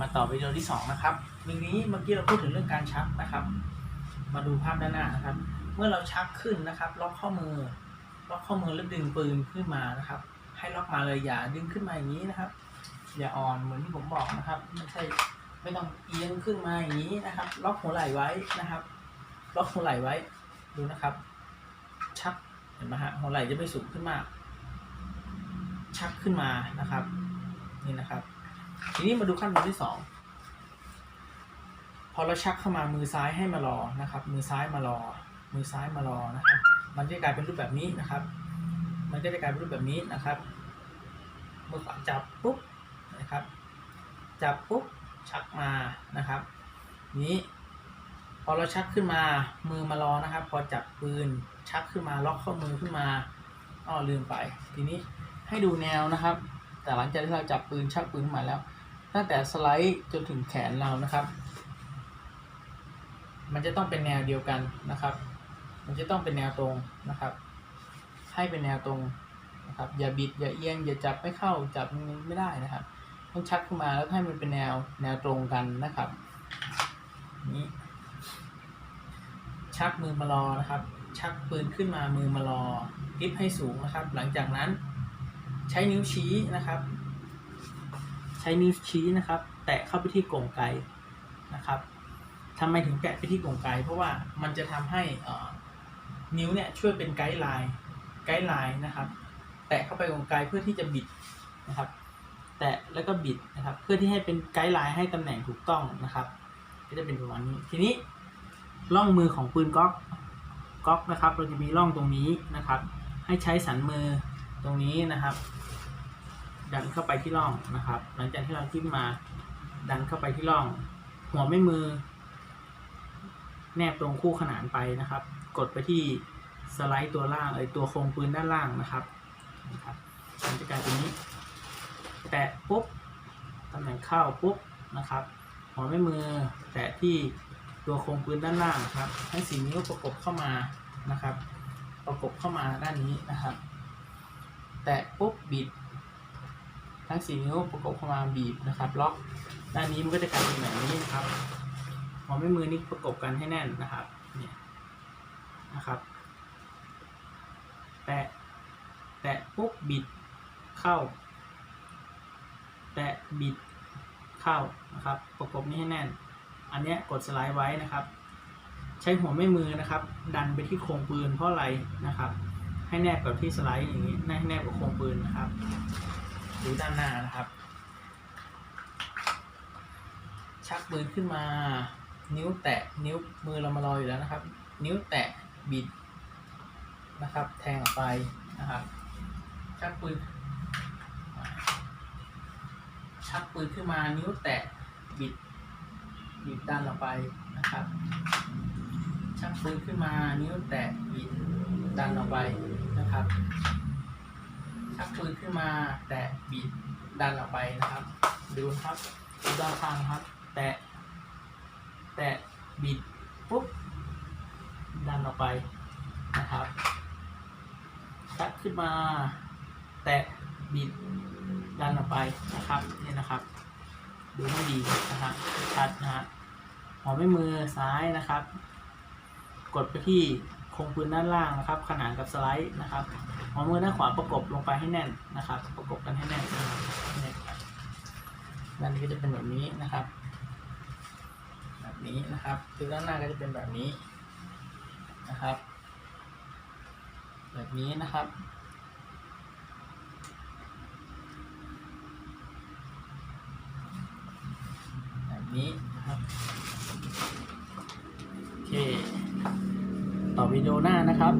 มาต่อวิดีโอที่สองนะครับวันนี้เมื่อกี้เราพูดถึงเรื่องการชักนะครับ มาดูภาพด้านหน้านะครับ เมื่อเราชักขึ้นนะครับล็อกข้อมือ ล็อกข้อมือแล้วดึงปืนขึ้นมานะครับ ให้ล็อกมาเลยอย่าดึงขึ้นมาอย่างนี้นะครับ อย่าอ่อนเหมือนที่ผมบอกนะครับไม่ใช่ไม่ต้องเอียงขึ้นมาอย่างนี้นะครับ ล็อกหัวไหล่ไว้นะครับ ล็อกหัวไหล่ไว้ดูนะครับ ชักเห็นไหมฮะหัวไหล่จะไม่สูงขึ้นมาก ชักขึ้นมานะครับ นี่นะครับ ทีนี้มาดูขั้นตอนที่สองพอเราชักเข้ามามือซ้ายให้มารอนะครับ มือซ้ายมารอ มือซ้ายมารอนะครับ มันจะกลายเป็นรูปแบบนี้นะครับ มันจะกลายเป็นรูปแบบนี้นะครับมือขวาจับปุ๊บนะครับ จับปุ๊บชักมานะครับ นี้ พอเราชักขึ้นมามือมารอนะครับ พอจับปืนชักขึ้นมาล็อกข้อมือขึ้นมาอ้อลืมไป ทีนี้ให้ดูแนวนะครับ แต่หลังจากที่เราจับปืนชักปืนมาแล้ว ตั้งแต่สไลด์จนถึงแขนเรานะครับ มันจะต้องเป็นแนวเดียวกันนะครับ มันจะต้องเป็นแนวตรงนะครับ ให้เป็นแนวตรงนะครับ อย่าบิดอย่าเอียงอย่าจับไม่เข้าจับไม่ได้นะครับ ต้องชักขึ้นมาแล้วให้มันเป็นแนวแนวตรงกันนะครับนี้ชักมือมารอนะครับ ชักปืนขึ้นมามือมารอกริปให้สูงนะครับ หลังจากนั้น ใช้นิ้วชี้นะครับ ใช้นิ้วชี้นะครับ แตะเข้าไปที่กรงไกนะครับทำไมถึงแตะไปที่กรงไก เพราะว่ามันจะทำให้นิ้วเนี่ยช่วยเป็นไกด์ไลน์ไกด์ไลน์นะครับ แตะเข้าไปกรงไกเพื่อที่จะบิดนะครับ แตะแล้วก็บิดนะครับ เพื่อที่ให้เป็นไกด์ไลน์ให้ตำแหน่งถูกต้องนะครับ ก็จะเป็นประมาณนี้ทีนี้ร่องมือของปืนก๊อกก๊อกนะครับ เราจะมีร่องตรงนี้นะครับ ให้ใช้สันมือ ตรงนี้นะครับ ดันเข้าไปที่ร่องนะครับ หลังจากที่เราจิ้มมา ดันเข้าไปที่ร่อง หัวไม่มือ แนบตรงคู่ขนานไปนะครับ กดไปที่สไลด์ตัวล่างไอยตัวโครงปืนด้านล่างนะครับนะครับมันจะกลายเป็นนี้ แตะปุ๊บตำแหน่งเข้าปุ๊บนะครับหัวไม่มือแตะที่ตัวโครงปืนด้านล่างครับให้สีนิ้วประกบเข้ามานะครับ ประกบเข้ามาด้านนี้นะครับ แตะปุ๊บบิด ทั้งสี่นิ้วประกบเข้ามาบีบนะครับล็อกด้านนี้มันก็จะกลายเป็นแบบนี้นะครับหัวไม่มือนี่ประกบกันให้แน่นนะครับเนี่ยนะครับ แตะแตะปุ๊บบิดเข้า แตะบิดเข้านะครับ ประกบนี้ให้แน่น อันนี้กดสไลด์ไว้นะครับ ใช้หัวไม่มือนะครับ ดันไปที่โครงปืนเพราะอะไรนะครับ ให้แนบกับที่สไลด์อย่างนี้ให้แนบกับโครงปืนนะครับดูด้านหน้านะครับ ชักปืนขึ้นมา นิ้วแตะนิ้วมือเรามารออยู่แล้วนะครับ นิ้วแตะบิดนะครับ แทงออกไปนะครับ ชักปืน ชักปืนขึ้นมา นิ้วแตะบิดบิดดันออกไปนะครับ ชักปืนขึ้นมา นิ้วแตะบิดดันออกไป นะครับ ชักปืนขึ้นมาแตะบิดดันออกไปนะครับ ดูครับดูด้านข้างครับ แตะแตะบิดปุ๊บดันออกไปนะครับชักขึ้นมา แตะบิดดันออกไปนะครับนี่นะครับ ดูให้ดีนะครับชัดนะฮะหัวไม่มือซ้ายนะครับ กดไปที่ คงปืนด้านล่างนะครับ ขนานกับสไลด์นะครับหัวมือด้านขวาประกบลงไปให้แน่นนะครับ ประกบกันให้แน่นนะครับเนี่ยครับด้านนี้ก็จะเป็นแบบนี้นะครับ แบบนี้นะครับคือด้านหน้าก็จะเป็นแบบนี้นะครับ แบบนี้นะครับแบบนี้นะครับโอเค ต่อวิดีโอหน้านะครับ